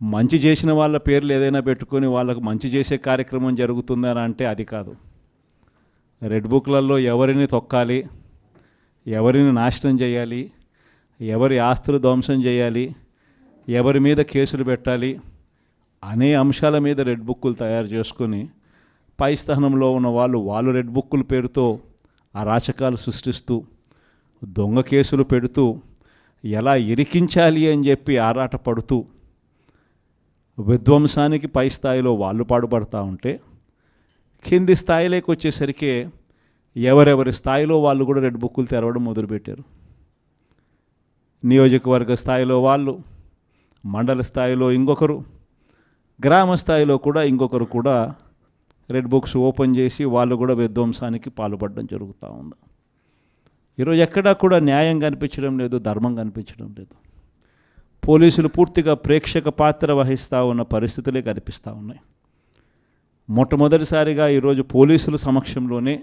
మంచి చేసిన వాళ్ళ పేర్లు ఏదైనా పెట్టుకొని వాళ్ళకు మంచి చేసే కార్యక్రమం జరుగుతుందని అంటే అది కాదు. రెడ్ బుక్లలో ఎవరిని తొక్కాలి ఎవరిని నాశనం చేయాలి ఎవరి ఆస్తులు ధ్వంసం చేయాలి ఎవరి మీద కేసులు పెట్టాలి అనే అంశాల మీద రెడ్ బుక్కులు తయారు చేసుకొని పై స్థానంలో ఉన్న వాళ్ళు వాళ్ళు రెడ్ బుక్కుల పేరుతో అరాచకాలు సృష్టిస్తూ దొంగ కేసులు పెడుతూ ఎలా ఇరికించాలి అని చెప్పి ఆరాట పడుతూ విధ్వంసానికి పై స్థాయిలో వాళ్ళు పాడుపడుతూ ఉంటే కింది స్థాయిలోకి వచ్చేసరికి ఎవరెవరి స్థాయిలో వాళ్ళు కూడా రెడ్ బుక్కులు తెరవడం మొదలుపెట్టారు. నియోజకవర్గ స్థాయిలో వాళ్ళు మండల స్థాయిలో ఇంకొకరు గ్రామ స్థాయిలో కూడా ఇంకొకరు కూడా రెడ్ బుక్స్ ఓపెన్ చేసి వాళ్ళు కూడా విధ్వంసానికి పాల్పడడం జరుగుతూ ఉంది. ఈరోజు ఎక్కడా కూడా న్యాయం కనిపించడం లేదు ధర్మం కనిపించడం లేదు. పోలీసులు పూర్తిగా ప్రేక్షక పాత్ర వహిస్తూ ఉన్న పరిస్థితులే కనిపిస్తూ ఉన్నాయి. మొట్టమొదటిసారిగా ఈరోజు పోలీసుల సమక్షంలోనే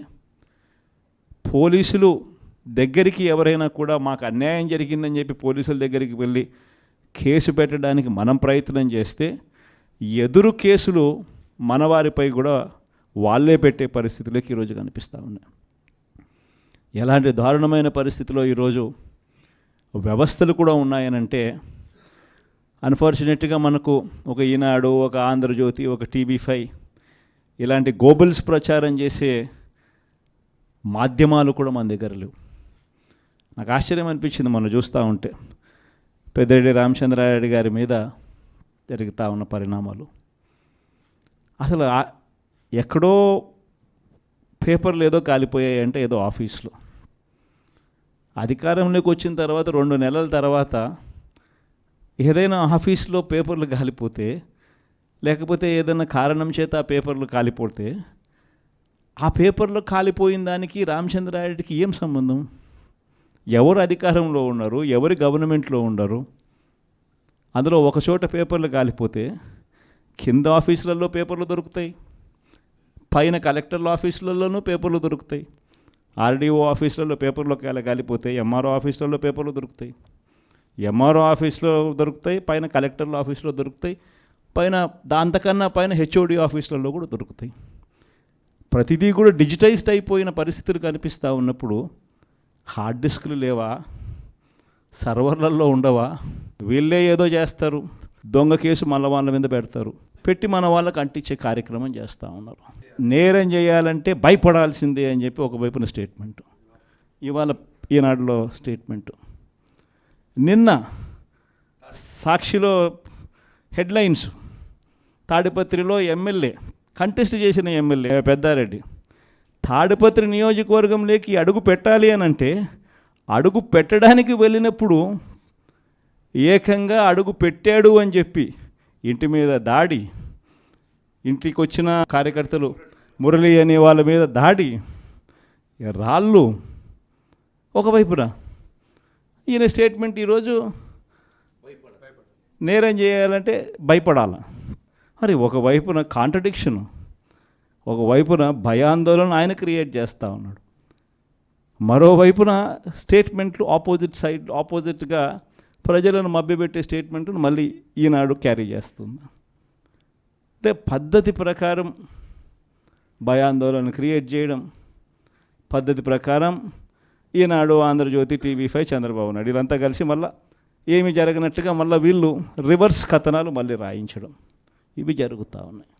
పోలీసులు దగ్గరికి ఎవరైనా కూడా మాకు అన్యాయం జరిగిందని చెప్పి పోలీసుల దగ్గరికి వెళ్ళి కేసు పెట్టడానికి మనం ప్రయత్నం చేస్తే ఎదురు కేసులు మనవారిపై కూడా వాళ్ళే పెట్టే పరిస్థితులకి ఈరోజు కనిపిస్తూ ఉన్నాయి. ఎలాంటి దారుణమైన పరిస్థితిలో ఈరోజు వ్యవస్థలు కూడా ఉన్నాయనంటే అన్ఫార్చునేట్గా మనకు ఒక ఈనాడు ఒక ఆంధ్రజ్యోతి ఒక టీవీ ఫైవ్ ఇలాంటి గోబుల్స్ ప్రచారం చేసే మాధ్యమాలు కూడా మన దగ్గర లేవు. నాకు ఆశ్చర్యం అనిపించింది మనం చూస్తూ ఉంటే. పెద్దిరెడ్డి రామచంద్రారెడ్డి గారి మీద జరుగుతూ ఉన్న పరిణామాలు. అసలు ఎక్కడో పేపర్లు ఏదో కాలిపోయాయి అంటే ఏదో ఆఫీస్లో. అధికారంలోకి వచ్చిన తర్వాత రెండు నెలల తర్వాత ఏదైనా ఆఫీస్లో పేపర్లు కాలిపోతే లేకపోతే ఏదైనా కారణం చేత ఆ పేపర్లు కాలిపోతే ఆ పేపర్లు కాలిపోయిన దానికి రామచంద్రారెడ్డికి ఏం సంబంధం? ఎవరు అధికారంలో ఉన్నారు? ఎవరు గవర్నమెంట్లో ఉండరు అందులో ఒకచోట పేపర్లు కాలిపోతే కింద ఆఫీసులలో పేపర్లు దొరుకుతాయి. పైన కలెక్టర్ల ఆఫీసులలోనూ పేపర్లు దొరుకుతాయి. ఆర్డీఓ ఆఫీసులలో పేపర్లో కాలి కాలిపోతాయి ఎంఆర్ఓ ఆఫీసులలో పేపర్లు దొరుకుతాయి. ఎంఆర్ఓ ఆఫీస్లో దొరుకుతాయి పైన కలెక్టర్ల ఆఫీస్లో దొరుకుతాయి పైన దాంతకన్నా పైన హెచ్ఓడి ఆఫీసులలో కూడా దొరుకుతాయి. ప్రతిదీ కూడా డిజిటైజ్డ్ అయిపోయిన పరిస్థితులు కనిపిస్తూ ఉన్నప్పుడు హార్డ్ డిస్క్లు లేవా? సర్వర్లలో ఉండవా? వీళ్ళే ఏదో చేస్తారు. దొంగ కేసు మళ్ళీ వాళ్ళ మీద పెడతారు. పెట్టి మన వాళ్ళకి అంటించే కార్యక్రమం చేస్తూ ఉన్నారు. నేరం చేయాలంటే భయపడాల్సిందే అని చెప్పి ఒకవైపున స్టేట్మెంట్ ఇవాళ ఈనాడులో స్టేట్మెంటు నిన్న సాక్షిలో హెడ్లైన్స్ తాడిపత్రిలో ఎమ్మెల్యే కంటెస్ట్ చేసిన ఎమ్మెల్యే పెద్దారెడ్డి తాడిపత్రి నియోజకవర్గంలోకి అడుగు పెట్టాలి అని అంటే అడుగు పెట్టడానికి వెళ్ళినప్పుడు ఏకంగా అడుగు పెట్టాడు అని చెప్పి ఇంటి మీద దాడి ఇంటికి వచ్చిన కార్యకర్తలు మురళి అనే వాళ్ళ మీద దాడి. రాళ్ళు ఒకవైపున. ఈయన స్టేట్మెంట్ ఈరోజు నేరం చేయాలంటే భయపడాల. మరి ఒకవైపున కాంట్రడిక్షన్ ఒకవైపున భయాందోళన ఆయన క్రియేట్ చేస్తూ ఉన్నాడు. మరోవైపున స్టేట్మెంట్లు ఆపోజిట్ సైడ్ ఆపోజిట్గా ప్రజలను మభ్యపెట్టే స్టేట్మెంట్ను మళ్ళీ ఈనాడు క్యారీ చేస్తుంది. అంటే పద్ధతి ప్రకారం భయాందోళన క్రియేట్ చేయడం పద్ధతి ప్రకారం ఈనాడు ఆంధ్రజ్యోతి టీవీ ఫైవ్ చంద్రబాబు నాయుడు వీళ్ళంతా కలిసి మళ్ళీ ఏమి జరగనట్టుగా మళ్ళీ వీళ్ళు రివర్స్ కథనాలు మళ్ళీ రాయించడం. ఇవి జరుగుతూ ఉన్నాయి.